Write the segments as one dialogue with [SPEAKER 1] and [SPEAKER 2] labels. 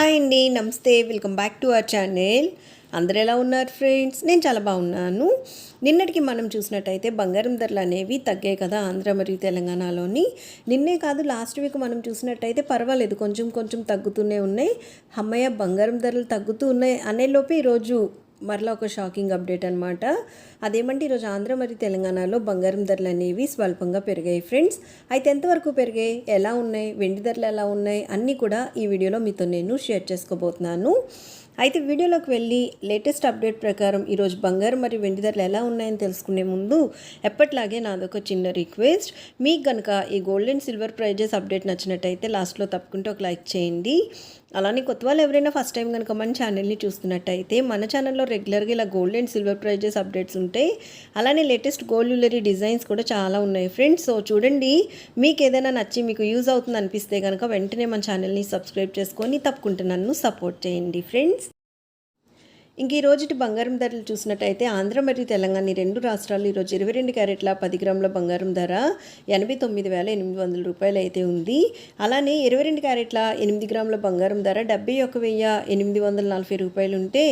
[SPEAKER 1] Hi అండి నమస్తే welcome back to our channel. అందరు ఎలా ఉన్నారు ఫ్రెండ్స్? నేను చాలా బాగున్నాను. నిన్నటికి మనం చూసినట్టయితే బంగారం ధరలు అనేవి తగ్గాయి కదా ఆంధ్ర మరియు తెలంగాణలోని. నిన్నే కాదు లాస్ట్ వీక్ మనం చూసినట్టయితే పర్వాలేదు కొంచెం కొంచెం తగ్గుతూనే ఉన్నాయి. అమ్మయ్య బంగారం ధరలు తగ్గుతూ ఉన్నాయి అనేలోపే ఈరోజు మరలా ఒక షాకింగ్ అప్డేట్ అనమాట అదేమంటే ఈరోజు ఆంధ్ర మరియు తెలంగాణలో బంగారం ధరలు అనేవి స్వల్పంగా పెరిగాయి ఫ్రెండ్స్. అయితే ఎంతవరకు పెరిగాయి? ఎలా ఉన్నాయి? వెండి ధరలు ఎలా ఉన్నాయి? అన్నీ కూడా ఈ వీడియోలో మీతో నేను షేర్ చేసుకోబోతున్నాను. అయితే వీడియోలోకి వెళ్ళి లేటెస్ట్ అప్డేట్ ప్రకారం ఈరోజు బంగారం మరియు వెండి ధరలు ఎలా ఉన్నాయని తెలుసుకునే ముందు ఎప్పట్లాగే నాదొక చిన్న రిక్వెస్ట్. మీకు కనుక ఈ gold and silver prices update నచ్చినట్టయితే లాస్ట్లో తప్పకుండా ఒక లైక్ చేయండి. అలానే కొత్త వాళ్ళు ఎవరైనా ఫస్ట్ టైం కనుక మన ఛానల్ని చూస్తున్నట్టయితే మన ఛానల్లో రెగ్యులర్గా ఇలా gold and silver prices updates ఉంటాయి అలానే లేటెస్ట్ గోల్డ్ జ్యువెలరీ డిజైన్స్ కూడా చాలా ఉన్నాయి. ఫ్రెండ్స్ సో చూడండి మీకు ఏదైనా నచ్చి మీకు యూజ్ అవుతుంది అనిపిస్తే కనుక వెంటనే మన ఛానల్ని సబ్స్క్రైబ్ చేసుకొని తప్పకుండా నన్ను సపోర్ట్ చేయండి. ఫ్రెండ్స్ ఇంక ఈ రోజుటి బంగారం ధరలు చూసినట్టయితే ఆంధ్ర మరియు తెలంగాణ ఈ రెండు రాష్ట్రాలు ఈరోజు ఇరవై రెండు క్యారెట్ల పది గ్రాముల బంగారం ధర ఎనభై తొమ్మిది వేల ఎనిమిది వందల రూపాయలు అయితే ఉంది. అలానే ఇరవై రెండు క్యారెట్ల ఎనిమిది గ్రాముల బంగారం ధర డెబ్బై ఒక వెయ్యి ఎనిమిది వందల నలభై రూపాయలు ఉంటే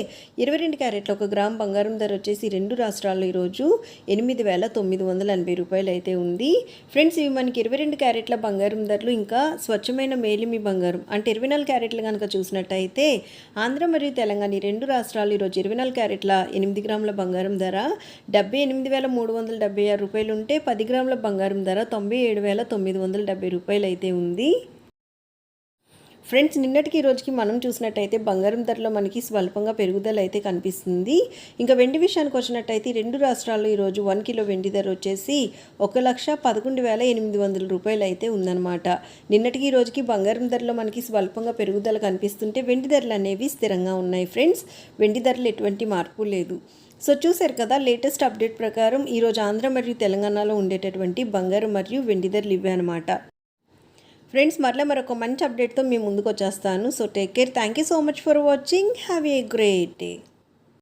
[SPEAKER 1] ఇరవై రెండు క్యారెట్ల ఒక గ్రామ్ బంగారం ధర వచ్చేసి రెండు రాష్ట్రాల్లో ఈరోజు ఎనిమిది వేల తొమ్మిది వందల ఎనభై రూపాయలు అయితే ఉంది. ఫ్రెండ్స్ ఇవి మనకి ఇరవై రెండు క్యారెట్ల బంగారం ధరలు ఇంకా స్వచ్ఛమైన మేలిమి బంగారం అంటే ఇరవై నాలుగు క్యారెట్లు కనుక చూసినట్టయితే ఆంధ్ర మరియు తెలంగాణ ఈ రెండు రాష్ట్రాలు ఈరోజు ఇరవై నాలుగు క్యారెట్ల ఎనిమిది గ్రాముల బంగారం ధర డెబ్బై ఎనిమిది వేల మూడు వందల డెబ్బై ఆరు రూపాయలు ఉంటే పది గ్రాముల బంగారం ధర తొంభై ఏడు వేల తొమ్మిది వందల డెబ్బై రూపాయలు అయితే ఉంది. ఫ్రెండ్స్ నిన్నటికి ఈ రోజుకి మనం చూసినట్టయితే బంగారం ధరలో మనకి స్వల్పంగా పెరుగుదల అయితే కనిపిస్తుంది. ఇంకా వెండి విషయానికి వచ్చినట్టయితే రెండు రాష్ట్రాల్లో ఈరోజు వన్ కిలో వెండి ధర వచ్చేసి ఒక లక్ష పదకొండు వేల ఎనిమిది వందల రూపాయలు అయితే ఉందన్నమాట. నిన్నటికి ఈ రోజుకి బంగారం ధరలో మనకి స్వల్పంగా పెరుగుదల కనిపిస్తుంటే వెండి ధరలు అనేవి స్థిరంగా ఉన్నాయి ఫ్రెండ్స్. వెండి ధరలు ఎటువంటి మార్పు లేదు. సో చూశారు కదా లేటెస్ట్ అప్డేట్ ప్రకారం ఈరోజు ఆంధ్ర మరియు తెలంగాణలో ఉండేటటువంటి బంగారం మరియు వెండి ధరలు ఇవ్వనమాట అనమాట ఫ్రెండ్స్ మరలా మరొక మంచి అప్డేట్తో మేము ముందుకు వచ్చేస్తాను. So take care thank you so much for watching have a great day